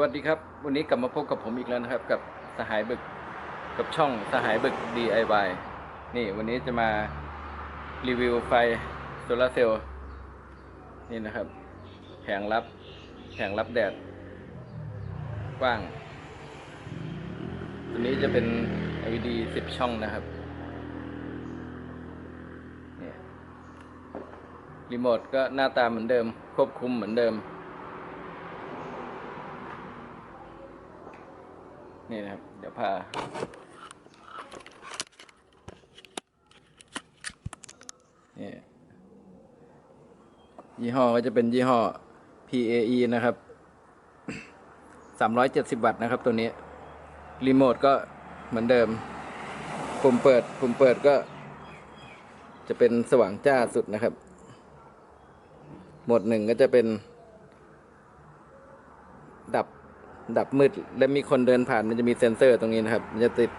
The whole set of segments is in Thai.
วัสดีครับ วันนี้กลับมาพบกับผมอีกแล้วนะครับ กับสหายบึกกับช่องสหายบึก DIY นี่วันนี้จะมารีวิวไฟโซลาร์เซลล์นี่นะครับแผงรับแผงรับแดดกว้าง ตัวนี้จะเป็น LED 10 ช่องนะครับนี่รีโมทก็หน้าตาเหมือนเดิม ควบคุมเหมือนเดิม นี่นะครับ เดี๋ยวพานี่ยี่ห้อก็จะเป็นยี่ห้อ PAE นะครับ370วัตต์นะครับตัวนี้ รีโมทก็เหมือนเดิม ปุ่มเปิด ปุ่มเปิดก็ จะเป็นสว่างจ้าสุดนะครับ โหมดหนึ่งก็จะเป็น ดับ ดับมืด และมีคนเดินผ่านมันจะมีเซ็นเซอร์ตรงนี้นะครับ มันจะติด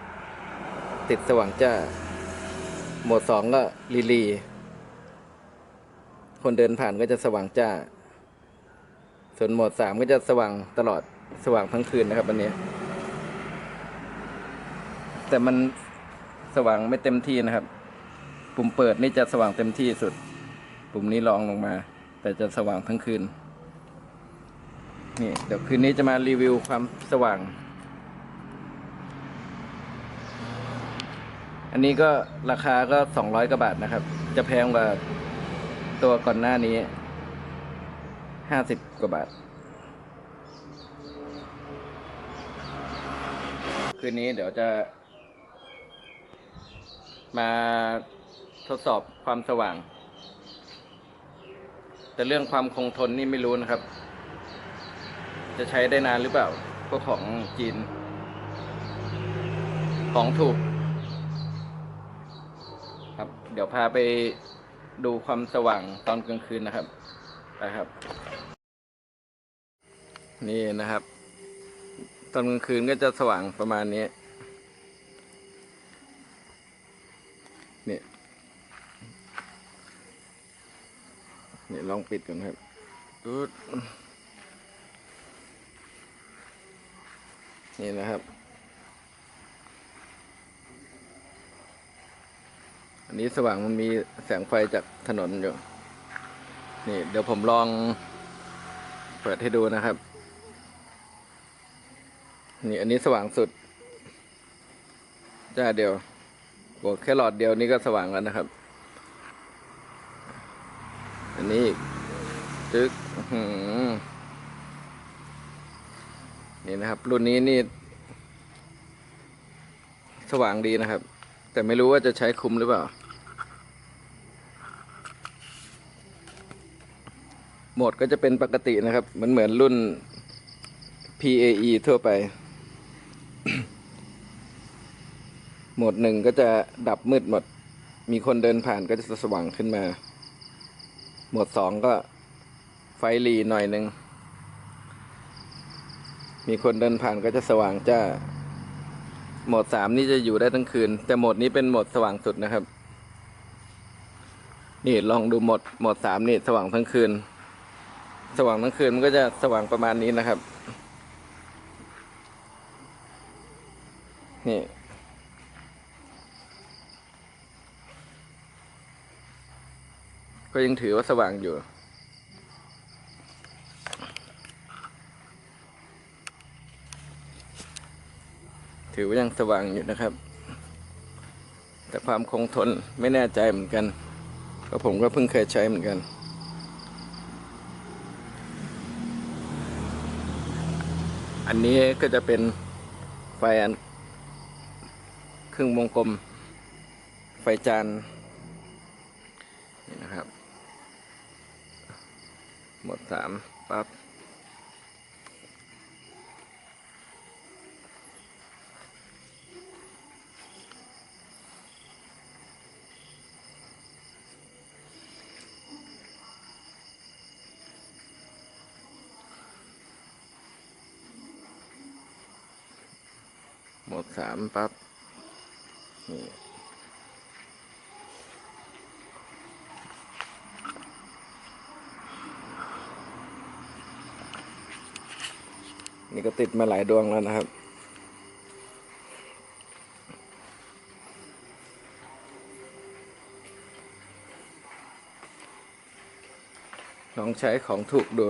ติดสว่างจ้า โหมดสองก็ลีลี คนเดินผ่านก็จะสว่างจ้า ส่วนโหมดสามก็จะสว่างตลอดสว่างทั้งคืนนะครับอันนี้ แต่มันสว่างไม่เต็มที่นะครับ ปุ่มเปิดนี่จะสว่างเต็มที่สุด ปุ่มนี้รองลงมา แต่จะสว่างทั้งคืน นี่เดี๋ยวคืนนี้จะมารีวิวความสว่าง อันนี้ก็ราคาก็สองร้อยกว่าบาทนะครับ จะแพงกว่าตัวก่อนหน้านี้ห้าสิบกว่าบาท คืนนี้เดี๋ยวจะ มาทดสอบความสว่าง แต่เรื่องความคงทนนี่ไม่รู้นะครับ จะใช้ได้นานหรือเปล่าพวกของจีน ของถูก ครับ เดี๋ยวพาไปดูความสว่างตอนกลางคืนนะครับไปครับ นี่นะครับ ตอนกลางคืนก็จะสว่างประมาณนี้นี่นี่ลองปิดก่อนครับดู นี่นะครับ อันนี้สว่างมันมีแสงไฟจากถนนอยู่ นี่เดี๋ยวผมลองเปิดให้ดูนะครับ นี่อันนี้สว่างสุด จ้าเดียวบวกแค่หลอดเดียวนี่ก็สว่างแล้วนะครับ อันนี้อีกจึกหือ นี่นะครับ รุ่นนี้นี่ สว่างดีนะครับ แต่ไม่รู้ว่าจะใช้คุ้มหรือเปล่า โหมดก็จะเป็นปกตินะครับ เหมือนเหมือนรุ่น PAE ทั่วไป โหมดหนึ่งก็จะดับมืดหมด มีคนเดินผ่านก็จะสว่างขึ้นมา โหมดสองก็ไฟหลีหน่อยหนึ่ง มีคนเดินผ่านก็จะสว่างจ้า โหมดสามนี่จะอยู่ได้ทั้งคืน แต่โหมดนี้เป็นโหมดสว่างสุดนะครับ นี่ลองดูโหมดโหมดสามนี่สว่างทั้งคืน สว่างทั้งคืนมันก็จะสว่างประมาณนี้นะครับ นี่ก็ยังถือว่าสว่างอยู่ ถือว่ายังสว่างอยู่นะครับ แต่ความคงทนไม่แน่ใจเหมือนกันก็ผมก็เพิ่งเคยใช้เหมือนกัน อันนี้ก็จะเป็นไฟอันครึ่งวงกลม ไฟจานนี่นะครับ หมดสามปั๊บ หมดสามปั๊บนี่นนี่ก็ติดมาหลายดวงแล้วนะครับ ลองใช้ของถูกดู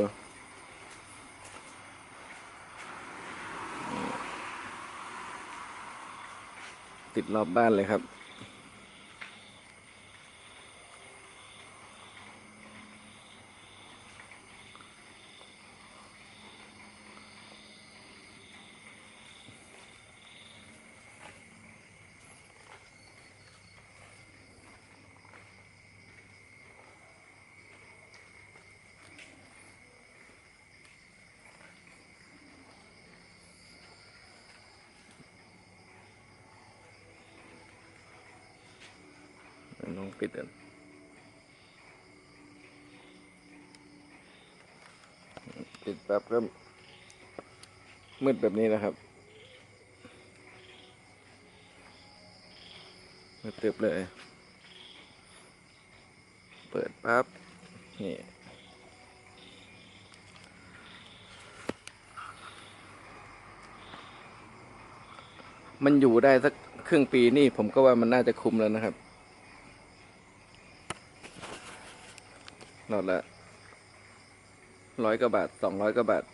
ติดรอบบ้านเลยครับ ลองปิดกันปิดแป๊บก็มืดแบบนี้นะครับมืดตึบเลย เปิดปั๊บ นี่มันอยู่ได้สักครึ่งปีนี่ผมก็ว่ามันน่าจะคุมแล้วนะครับ หลอดละร้อยกว่าบาทสองร้อยกว่าบาท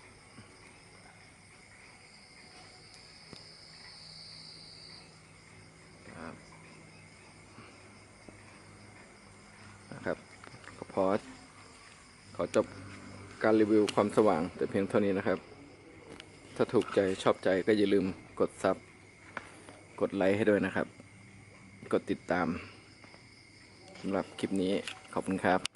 ครับนะครับก็พอขอจบการรีวิวความสว่างแต่เพียงเท่านี้นะครับ ถ้าถูกใจชอบใจก็อย่าลืมกดซับ กดไลค์ให้ด้วยนะครับ กดติดตามสำหรับคลิปนี้ขอบคุณครับ